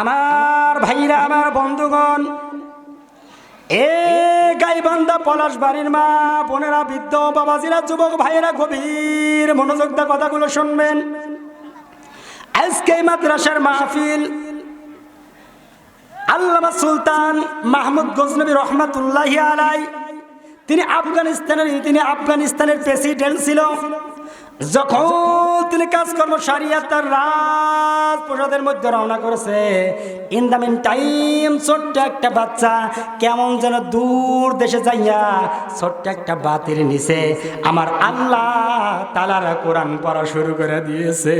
আমার ভাইরা, আমার বন্ধুগণ, এ গাইবান্ধা পলাশ বাড়ির মা, বোনেরা, বৃদ্ধ, বাবাজিরা, যুবক ভাইয়েরা গভীর মনোযোগ দিয়ে কথাগুলো শুনবেন। আজকে মাদ্রাসার মাহফিল আল্লামা সুলতান মাহমুদ গজনবী রহমাতুল্লাহ আলাই তিনি আফগানিস্তানের তিনি আফগানিস্তানের প্রেসিডেন্ট ছিল। যখন তিনি কাজকর্ম সারিয়া তার রাজ প্রসাদের মধ্যে রওনা করেছে ইন দ্য মিন টাইম ছোট্ট একটা বাচ্চা কেমন যেন দূর দেশে যাইয়া ছোট্ট একটা বাতির নিচে আমার আল্লাহ তালারা কোরআন পড়া শুরু করে দিয়েছে।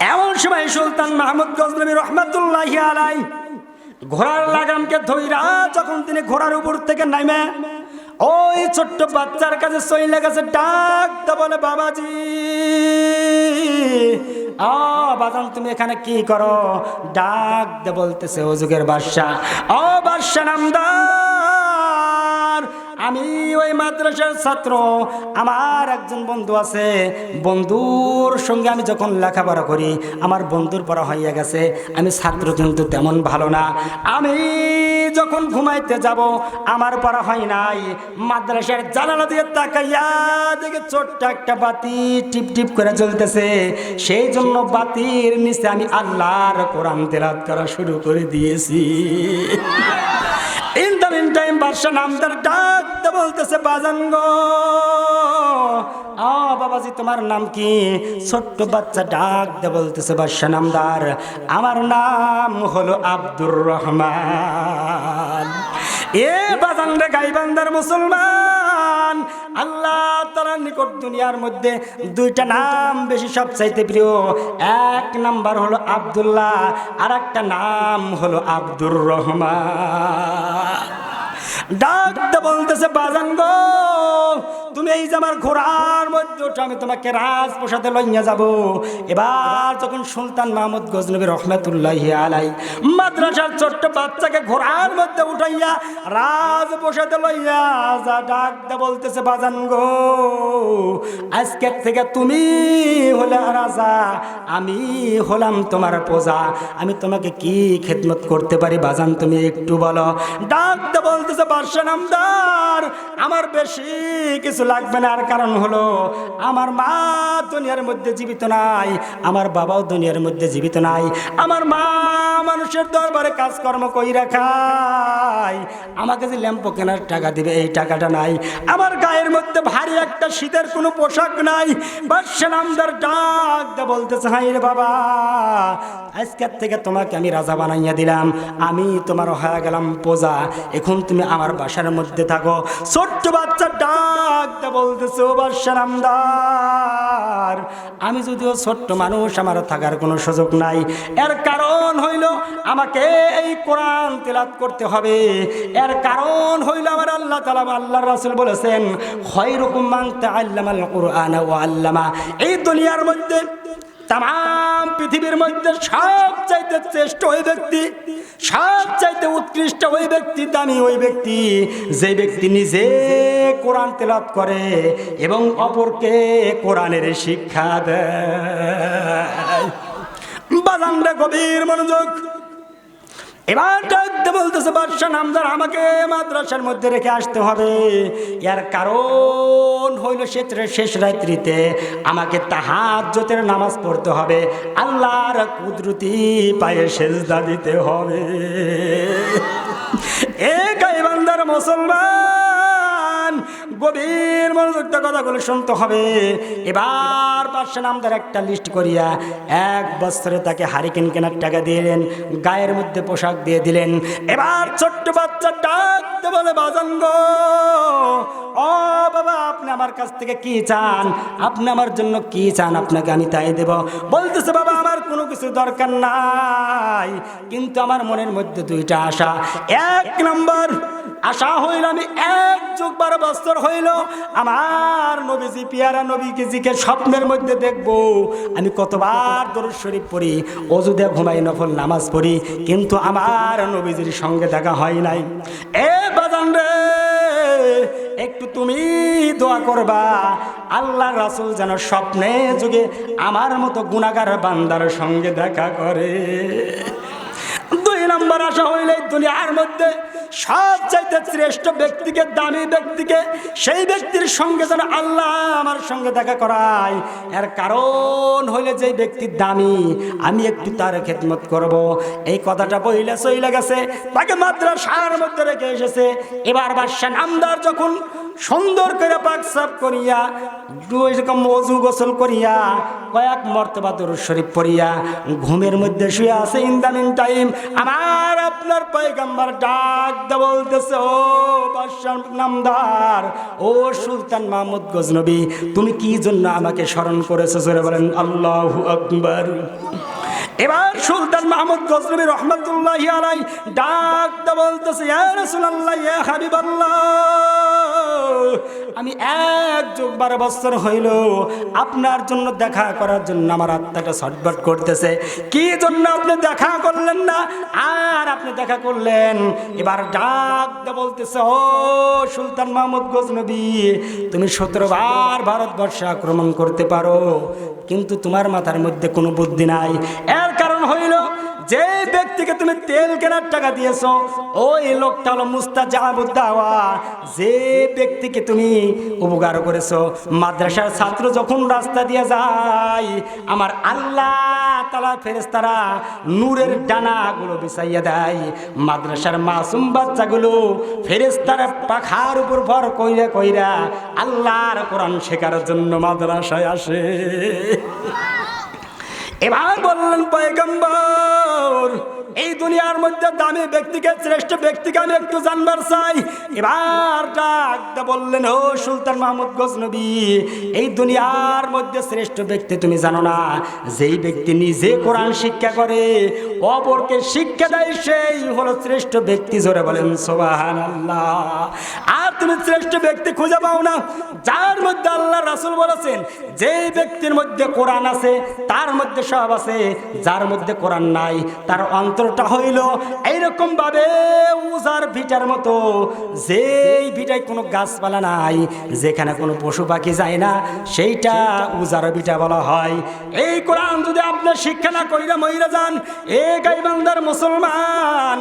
এমন সময় সুলতান মাহমুদ গজনবী রহমাতুল্লাহ আলাই ঘোড়ার লাগামকে ধইরা যখন তিনি ঘোড়ার উপর থেকে নামে ওই ছোট্ট বাচ্চার কাছে সই গেছে ডাক তো বলে বাবাজি। আ, বাজান, তুমি এখানে কি করো? ডাক দে বলতেছে ও যুগের বাদশা ও বাদশা নামদার। আমি ওই মাদ্রাসার ছাত্র। আমার একজন বন্ধু আছে। বন্ধুর সঙ্গে আমি যখন লেখাপড়া করি, আমার বন্ধুর পড়া হইয়া গেছে। আমি ছাত্র কিন্তু তেমন ভালো না। আমি যখন ঘুমাইতে যাব, আমার পড়া হয় নাই। মাদ্রাসার জানালা দিয়ে তাকাইয়া দেখে ছোট্ট একটা বাতি টিপ টিপ করে চলতেছে সেই জন্য বাতির নিচে আমি আল্লাহর কোরআন তেলাত করা শুরু করে দিয়েছি। ইন দ্য মিন টাইম বাদশাহ নামদার ডাক বলতেছে, বাজাঙ্গ, আ বাবাজি, তোমার নাম কি? ছোট্ট বাচ্চা ডাক দে বলতেছে বাদশাহ নামদার, আমার নাম হলো আব্দুর রহমান। এ বাজান রে গাইবান্দার মুসলমান আল্লাহ তালার নিকট দুনিয়ার মধ্যে দুইটা নাম বেশি সবচাইতে প্রিয়। এক নাম্বার হলো আব্দুল্লাহ আর একটা নাম হলো আব্দুর রহমান। ডাকটা বলতেছে, বাজান গো তুমি এই যে আমার ঘোড়ার মধ্যে আমি তোমাকে রাজ রাজপ্রসাদে লইয়া যাব। এবার যখন সুলতান মাহমুদ গজনবী রহমতুল্লাহ আলাই মাদ্রাসার ছোট্ট বাচ্চাকে ঘোড়ার মধ্যে উঠাইয়া রাজপ্রসাদে লইয়া যা ডাকতে বলতেছে, বাজান গো, আজকের থেকে তুমি হলে রাজা, আমি হলাম তোমার প্রজা, আমি তোমাকে কি খেদমত করতে পারি? বাজান, তুমি একটু বলো। ডাক ডাকতে বলতেছে বাদশা নামদার, আমার বেশি কিছু লাগবে না, আর কারণ হলো আমার মা দুনিয়ার মধ্যে জীবিত নাই, আমার বাবাও দুনিয়ার মধ্যে জীবিত নাই, আমার মা মানুষের দরবারে কাজকর্ম কইরা খায়। আমাকে যে ল্যাম্পো কেনার টাকা দিবে, এই টাকাটা নাই। আমার গায়ের মধ্যে ভারী একটা শীতের কোনো পোশাক নাই। বাদশা নামদার ডাক দে বলতেছে হাই রে বাবা, আজকের থেকে তোমাকে আমি রাজা বানাইয়া দিলাম। আমি তোমার হয়ে গেলাম প্রজা। এখন তুমি আমার বাসার মধ্যে থাকো। ছোট্ট বাচ্চা ডাক দে বলতেছে, ও বাদশা নামদার আমি যদিও ছোট্ট মানুষ, আমার থাকার কোনো সুযোগ নাই। এর কারণ হইল আমাকে এই কোরআন তেলাত করতে হবে। এর কারণ হইল আমার আল্লাহ তালা আল্লাহ রাসুল বলেছেন হয় রকম মানতে আল্লামাল কোরআন ও আল্লামা। এই দুনিয়ার মধ্যে, তাম, পৃথিবীর মধ্যে সব চাইতে শ্রেষ্ঠ ওই ব্যক্তি সব চাইতে উৎকৃষ্ট ওই ব্যক্তি, দামি ওই ব্যক্তি। যে ব্যক্তি নিজে কোরআন তেলাত করে এবং অপরকে কোরআনের শিক্ষা দেয়। বাজানরা গভীর মনোযোগ। এবার ডাকতে বলতেছে, বাদশাহ নামদার, আমাকে মাদ্রাসার মধ্যে রেখে আসতে হবে। এর কারণ হইল সেত্রের শেষ রাত্রিতে আমাকে তাহাজ্জতের নামাজ পড়তে হবে। আল্লাহর কুদরতি পায়ে সেজদা দিতে হবে। এ গাইবান্দার মুসলমান! গভীর মনোযুক্ত কথাগুলো শুনতে হবে। এবার পাশে নামদার একটা লিস্ট করিয়া এক বছরে তাকে হারিকেন কেনার টাকা দিলেন, গায়ের মধ্যে পোশাক দিয়ে দিলেন। এবার ছোট্ট বাচ্চা ডাকতে বলে, বাজান গো, ও বাবা, আপনি আমার কাছ থেকে কি চান? আপনি আমার জন্য কি চান? আপনাকে আমি তাই দেব। বলতেছে, বাবা, আমার কোনো কিছু দরকার নাই, কিন্তু আমার মনের মধ্যে দুইটা আশা। এক নম্বর আশা হইল আমি এক যুগ বারো বছর হইল আমার নবীজি, পিয়ারা নবীজিকে স্বপ্নের মধ্যে দেখব। আমি কতবার দরুদ শরীফ পড়ি অজুদে ঘুমাই নফল নামাজ পড়ি, কিন্তু আমার নবীজির সঙ্গে দেখা হয় নাই। এ বাজান রে, একটু তুমি দোয়া করবা, আল্লাহ রাসূল যেন স্বপ্নে যুগে আমার মতো গুণাগার বান্দার সঙ্গে দেখা করে। দুই নম্বর আশা হইলে দুনিয়ার মধ্যে সব চাইতে শ্রেষ্ঠ ব্যক্তিকে, দামি ব্যক্তিকে, সেই ব্যক্তির সঙ্গে যেন আল্লাহ আমার সঙ্গে দেখা করায়। এর কারণ হইলে যে ব্যক্তির দামি, আমি একটু তার খেদমত করব। এই কথাটা বইলে চইলে গেছে, তাকে মাদ্রাসার মধ্যে রেখে এসেছে। এবার বাদশাহ নামদার যখন সুন্দর করে পাক সাফ করিয়া এরকম মজু গোসল করিয়া, কয়েক মর্তবা দরুদ শরীফ পড়িয়া, ঘুমের মধ্যে শুয়ে আছে ইন্দামিন টাইম আমার আপনার পায়গাম্বার ডাক দা বলতেছে, ও বাদশাহ নামদার, ও সুলতান মাহমুদ গজনবী, তুমি কি জন্য আমাকে স্মরণ করেছ? জোরে বলেন, আল্লাহ আকবর। এবার সুলতান মাহমুদ গজনবী রহমতুল্লাহ আলাই ডাক দা বলতেছে, ইয়া রাসূলুল্লাহ হাবিবাল্লাহ। আমি এক যুগ বারো বছর হইল আপনার জন্য দেখা করার জন্য আমার আত্মাটা ছটবট করতেছে। কি জন্য আপনি দেখা করলেন না? আর আপনি দেখা করলেন? এবার ডাক বলতেছে, ও সুলতান মাহমুদ গজনবী তুমি সতেরো বার ভারতবর্ষে আক্রমণ করতে পারো, কিন্তু তোমার মাথার মধ্যে কোনো বুদ্ধি নাই। এর যে ব্যক্তিকে তুমি তেল কেনার টাকা দিয়েছ, ওই লোকটা হলো মুস্তাজাবুদ্দাওয়া। যে ব্যক্তিকে তুমি উপকার করেছ, মাদ্রাসার ছাত্র যখন রাস্তা দিয়ে যায়, আমার আল্লাহ তালা ফেরেস্তারা নূরের ডানাগুলো বিছাইয়া দেয়, মাদ্রাসার মাসুম বাচ্চাগুলো ফেরেস্তারা পাখার উপর ভর কইরা কইরা আল্লাহর কোরআন শেখার জন্য মাদ্রাসায় আসে। এবার বললেন পয়গম্বর, এই দুনিয়ার মধ্যে দামি ব্যক্তিকে, শ্রেষ্ঠ ব্যক্তিকে আমি একটু জানবার চাই। এবার ডাক দা বললেন, ও সুলতান মাহমুদ গজনবী এই দুনিয়ার মধ্যে শ্রেষ্ঠ ব্যক্তি তুমি জানো না। যেই ব্যক্তি নিজে কোরআন শিক্ষা করে, অপরকে শিক্ষা দেয়, সেই হলো শ্রেষ্ঠ ব্যক্তি। জোরে বলেন সোবাহান আর তুমি শ্রেষ্ঠ ব্যক্তি খুঁজে পাও না। যার মধ্যে আল্লাহ রাসুল বলেছেন, যে ব্যক্তির মধ্যে কোরআন আছে, তার মধ্যে সব আছে, যার মধ্যে কোরআন নাই, তার অন্তরটা হইল এইরকম ভাবে উজার ভিটার মতো। যেই ভিটায় কোনো গাছপালা নাই, যেখানে কোনো পশু পাখি যায় না, সেইটা উজার ভিটা বলা হয়। এই কোরআন যদি আপনার শিক্ষা না কইরা মহিলা যান, এ গাইবান্দার মুসলমান,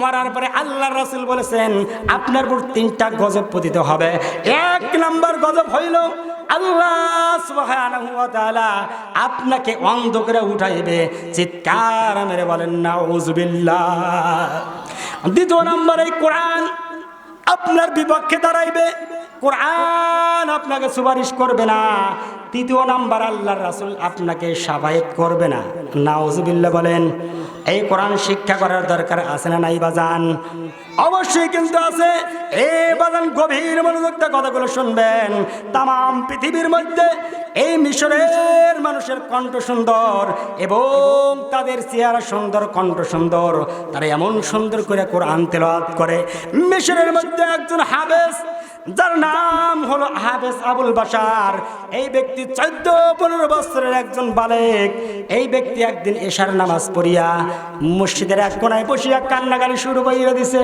মরার পরে আল্লাহ রাসুল বলেছেন, আপনার উপর তিনটা গজব পতিত হবে। এক নাম্বার গজব হইল, আল্লাহ আপনাকে অন্ধ করে উঠাইবে। চিৎকার মেরে বলেন না দ্বিতীয় নম্বর, এই কোরআন আপনার বিপক্ষে দাঁড়াইবে। কোরআন আপনাকে সুপারিশ করবে না। তৃতীয় নাম্বার, আল্লাহর রাসুল আপনাকে সাবায়ত করবে না। নাউজুবিল্লাহ বলেন এই কোরআন শিক্ষা করার দরকার আছে না নাই বাজান? অবশ্যই কিন্তু আছে। এ বাজান গভীর মনোযোগ দিয়ে কথাগুলো শুনবেন। তাম পৃথিবীর মধ্যে এই মিশরের মানুষের কণ্ঠ সুন্দর এবং তাদের চেহারা সুন্দর, কণ্ঠ সুন্দর। তারা এমন সুন্দর করে কোরআন তেলাওয়াত করে। মিশরের মধ্যে একজন হাবেস যার নাম হলো হাফেজ আবুল বাসার এই ব্যক্তি চোদ্দ, পনেরো বছরের একজন বালেক। এই ব্যক্তি একদিন এশার নামাজ পড়িয়া মসজিদের এক কোনায় বসিয়া কান্নাকারি শুরু করিয়া দিছে।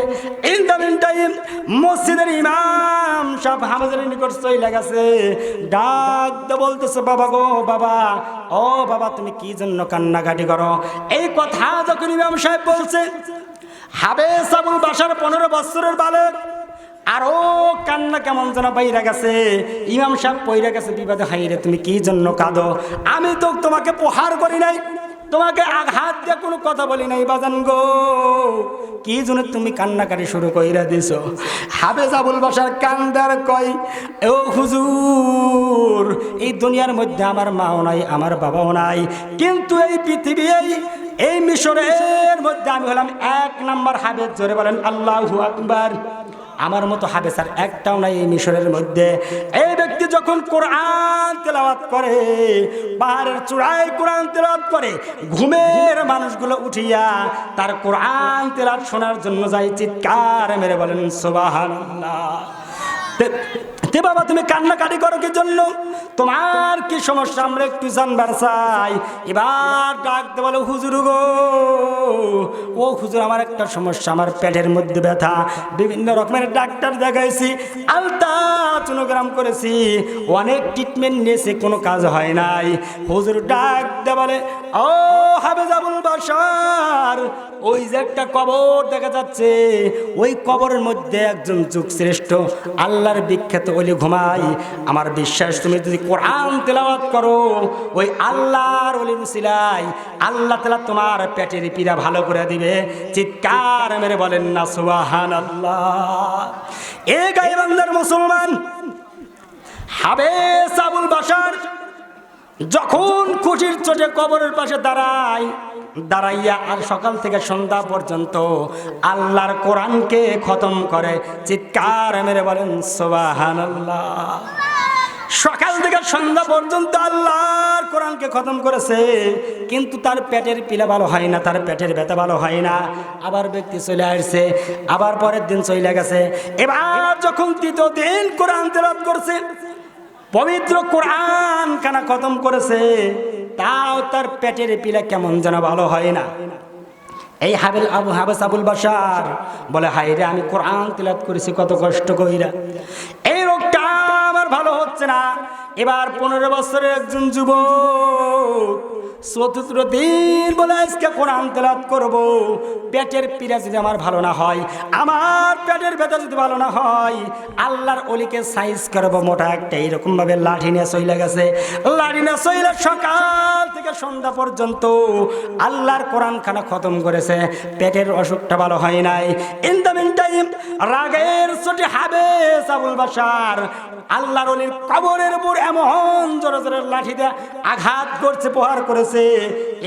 ইন দ্য মিন টাইম মসজিদের ইমাম সব হাফেজের নিকট চইলা গেছে। ডাক বলতেছে, বাবা গো, বাবা, ও বাবা, তুমি কি জন্য কান্নাকাটি করো? এই কথা যখন ইমাম সাহেব বলছে হাবেস আবুল বাসার পনেরো বছরের বালক আরও কান্না কেমন যেন বাইরা গেছে। ইমাম সাহেব পইরা গেছে, বিবাদে হাইরে তুমি কি জন্য কাঁদো? আমি তো তোমাকে প্রহার করি নাই। তোমাকে আঘাত দিয়ে কোনো কথা বলি নাই, বাজান গো। কি জন্য তুমি কান্নাকাটি শুরু কইরা দিছো? হাবে আবুল বাসার কান্দার কয়, ও হুজুর, এই দুনিয়ার মধ্যে আমার মাও নাই, আমার বাবাও নাই। কিন্তু এই পৃথিবী, এই এই মিশরের মধ্যে আমি হলাম এক নাম্বার হাবেজ জোরে বলেন, আল্লাহু আকবার। আমার মতো হাবে স্যার একটাও নাই এই মিশরের মধ্যে। এই ব্যক্তি যখন কোরআন তেলাওয়াত করে, পাহাড়ের চূড়ায় কোরআন তেলাওয়াত করে, ঘুমের মানুষগুলো উঠিয়া তার কোরআন তেলাওয়াত শোনার জন্য যায় চিৎকার মেরে বলেন, সুবহানাল্লাহ। তে- বাবা, তুমি কান্নাকাটি করো কি জন্য? তোমার কি সমস্যা? আমরা একটু জানবার চাই। এবার ডাকতে বলো, হুজুর গো, ও হুজুর, আমার একটা সমস্যা। আমার পেটের মধ্যে ব্যথা। বিভিন্ন রকমের ডাক্তার দেখাইছি আলতা চুনোগ্রাম করেছি। অনেক ট্রিটমেন্ট নিয়েছি, কোনো কাজ হয় নাই। হুজুর ডাকতে বলে, ও হাবেজাবুল বাসার ওই যে একটা কবর দেখা যাচ্ছে, ওই কবরের মধ্যে একজন যুগ শ্রেষ্ঠ, আল্লাহর বিখ্যাত অলি ঘুমাই আমার বিশ্বাস, তুমি যদি কোরআন তেলাওয়াত করো, ওই আল্লাহর অলির উসিলাই আল্লাহ তালা তোমার পেটের পীড়া ভালো করে দিবে। চিৎকার মেরে বলেন না সুবাহান আল্লাহ এ গাইবান্দার মুসলমান হাবেস আবুল বাসার যখন খুশির চোটে কবরের পাশে দাঁড়ায় দাঁড়াইয়া আর সকাল থেকে সন্ধ্যা পর্যন্ত আল্লাহর কোরআনকে খতম করে, চিৎকার মেরে বলেন সোবাহান সকাল থেকে সন্ধ্যা পর্যন্ত আল্লাহর কোরআনকে খতম করেছে, কিন্তু তার পেটের পিলা ভালো হয় না, তার পেটের ব্যথা ভালো হয় না। আবার ব্যক্তি চলে আসছে, আবার পরের দিন চলে গেছে। এবার যখন তৃতীয় দিন কোরআন তেলাপ করছে, পবিত্র কোরআন কানা খতম করেছে তাও তার পেটের পিলা কেমন যেন ভালো হয় না। এই হাবিল আবু হাবেস আবুল বাসার বলে হাইরে আমি কোরআন তিলাত করেছি, কত কষ্ট কইরা। হচ্ছে না। এবার পনেরো বছরের একজন যুবক চতুর্থ দিন বলে আজকে কোরআন তেলাত করব। পেটের যদি আমার ভালো না হয়, আমার পেটের ব্যথা যদি ভালো না হয়, আল্লাহর অলিকে সাইজ মোটা একটা লাঠি নিয়ে গেছে। লাঠি নিয়ে সকাল থেকে সন্ধ্যা পর্যন্ত আল্লাহর কোরআন খানা খতম করেছে। পেটের অসুখটা ভালো হয় নাই। ইন দ্য মিন টাইম রাগের ছুটি হবে সাবুল বাসার আল্লাহর অলির কবরের উপর এমন জোরে জোরে লাঠি দিয়ে আঘাত করছে, প্রহার করেছে।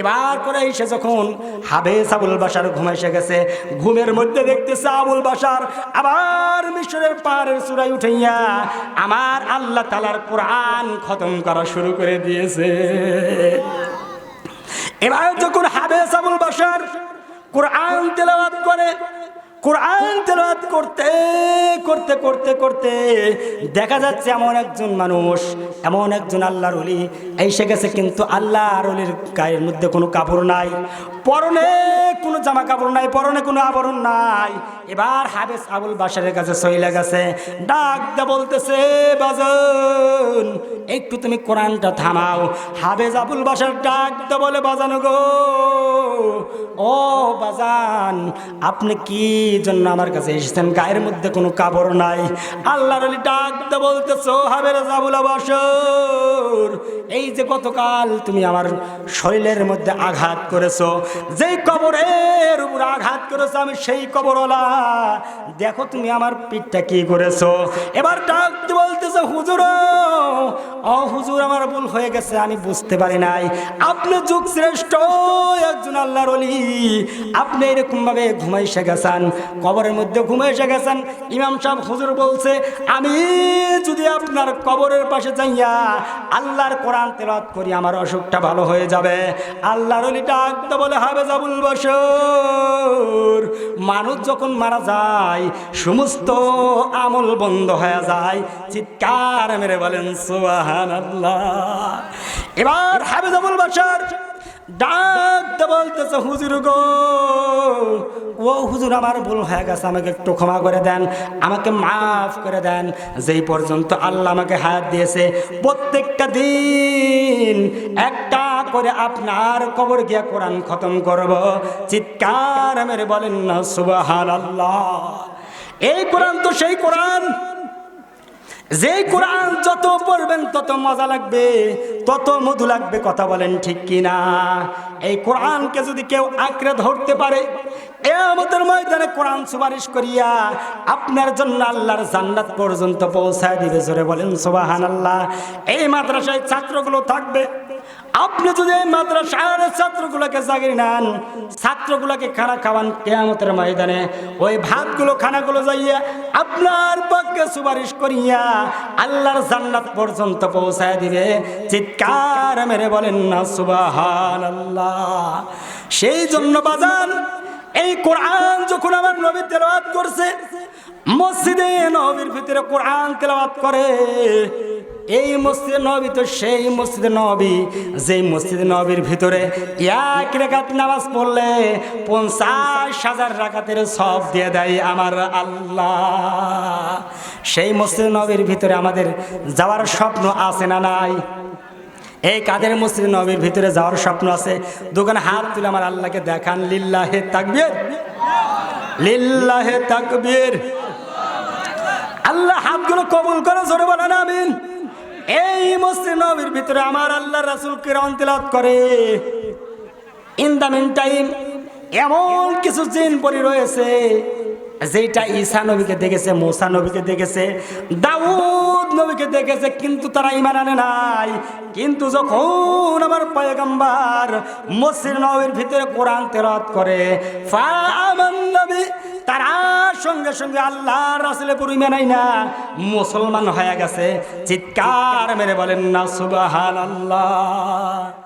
এবার করে এসে যখন হাবে আবুল বাসার ঘুম এসে গেছে, ঘুমের মধ্যে দেখতেছে আবুল বাসার আবার মিশরের পাহাড়ের চূড়ায় উঠাইয়া আমার আল্লাহ তালার কোরআন খতম করা শুরু করে দিয়েছে। এবার যখন হাবে আবুল বাসার কোরআন তেলাওয়াত করে কোরআন তেলাওয়াত করতে করতে করতে করতে দেখা যাচ্ছে এমন একজন মানুষ, এমন একজন আল্লাহর অলি এসে গেছে কিন্তু আল্লাহর অলির গায়ের মধ্যে কোনো কাপড় নাই। পরনে কোনো জামা কাপড় নাই, পরনে কোনো আবরণ নাই। এবার হাবেস আবুল বাসারের কাছে সইলে গেছে। ডাক দে বলতেছে, বাজন, একটু তুমি কোরআনটা থামাও। হাবেজ আবুল বাসার ডাক দে বলে, বাজানো গো। ও বাজান, আপনি কি জন্য আমার কাছে এসেছেন? গায়ের মধ্যে কোনো কাপড় নাই। আল্লাহর আলী ডাক দে বলতেছো হাবের আবুল বাসর এই যে গতকাল তুমি আমার শরীরের মধ্যে আঘাত করেছ যেই কবরের উপর আঘাত করেছ আমি সেই দেখো তুমি আমার পিঠটা কি করেছ। এবার ডাক বলতেছে, হুজুর হুজুর, আমার ভুল হয়ে গেছে, আমি বুঝতে পারি নাই। আপনি যুগ শ্রেষ্ঠ, একজন আল্লাহর অলি আপনি এরকম ভাবে ঘুমাইসে গেছেন, কবরের মধ্যে ঘুমাইসে গেছেন। ইমাম সাহেব, হুজুর বলছে, আমি যদি আপনার কবরের পাশে যাইয়া আল্লাহর কোরআন তেলাওয়াত করি, আমার অসুখটা ভালো হয়ে যাবে। আল্লাহর অলি বলে হবে জাবুল বসর মানুষ যখন মারা যায়, সমস্ত আমল বন্ধ হয়ে যায়। চিৎকার মেরে বলেন সোহান এবার হাবিজাবুল বাসার ডাক দিয়ে বলতেছে, হুজুর গো, ও হুজুর আমার ভুল হয়ে গেছে, আমাকে একটু ক্ষমা করে দেন, আমাকে মাফ করে দেন। যেই পর্যন্ত আল্লাহ আমাকে হায়াত দিয়েছে, প্রত্যেকটা দিন একটা করে আপনার কবর গিয়া কোরআন খতম করব। চিৎকার মেরে বলেন না সুবাহান আল্লাহ এই কোরআন তো সেই কোরআন। যে কোরআন যত পড়বেন, তত মজা লাগবে, তত মধু লাগবে, কথা বলেন ঠিক কিনা? এই কোরআনকে যদি কেউ আঁকড়ে ধরতে পারে এ আমাদের ময়দানে কোরআন সুপারিশ করিয়া আপনার জন্য আল্লাহর জান্নাত পর্যন্ত পৌঁছায় দিবে। জোরে বলেন সোবাহান আল্লাহ এই মাদ্রাসায় ছাত্রগুলো থাকবে আপনি যদি এই মাদ্রাসার ছাত্রগুলোকে জাগিয়ে নেন, ছাত্রগুলোকে খানা খাওয়ান কেয়ামতের ময়দানে, ওই ভাতগুলো, খানাগুলো যাইয়া আপনার পক্ষে সুপারিশ করিয়া আল্লাহর জান্নাত পর্যন্ত পৌঁছায় দিবে। চিৎকার মেরে বলেন না সুবাহান আল্লাহ সেই জন্য বাজান, এই কোরআন যখন আমার নবী তেলাওয়াত করছে, মসজিদে নবীর ভিতরে কোরআন তেলাওয়াত করে। এই মসজিদে নবী তো সেই মসজিদে নবী। যে মসজিদে নবীর ভিতরে এক রেখাত নামাজ পড়লে পঞ্চাশ হাজার রাকাতের সব দিয়ে দেয় আমার আল্লাহ। সেই মসজিদে নবীর ভিতরে আমাদের যাওয়ার স্বপ্ন আছে না নাই? এই কাদের মসজিদ নবীর ভিতরে যাওয়ার স্বপ্ন আছে? দোকানে হাত তুলে আমার আল্লাহকে দেখান, লিল্লাহে তাকবীর। লিল্লাহে তাকবীর। আল্লাহ হাতগুলো কবুল করে, জোরে বলেন, আমিন। এই মসজিদ নবীর ভিতরে আমার আল্লাহ রাসূল কিরাম তিলাওয়াত করে। ইন দ্য মিন টাইম এমন কিছু জিন পরি রয়েছে যেটা ঈসা নবীকে দেখেছে, মোসা নবীকে দেখেছে, দাউদ নবীকে দেখেছে, কিন্তু তারা ইমান আনে নাই। কিন্তু যখন আমার পয়গম্বর মসজিদ নবীর ভিতরে কোরআন তেলাওয়াত করে ফাআমান নবী তারা সঙ্গে সঙ্গে আল্লাহর রাসুলের পরিমে নাই না। মুসলমান হয়ে গেছে। চিৎকার মেরে বলেন না সুবাহান আল্লাহ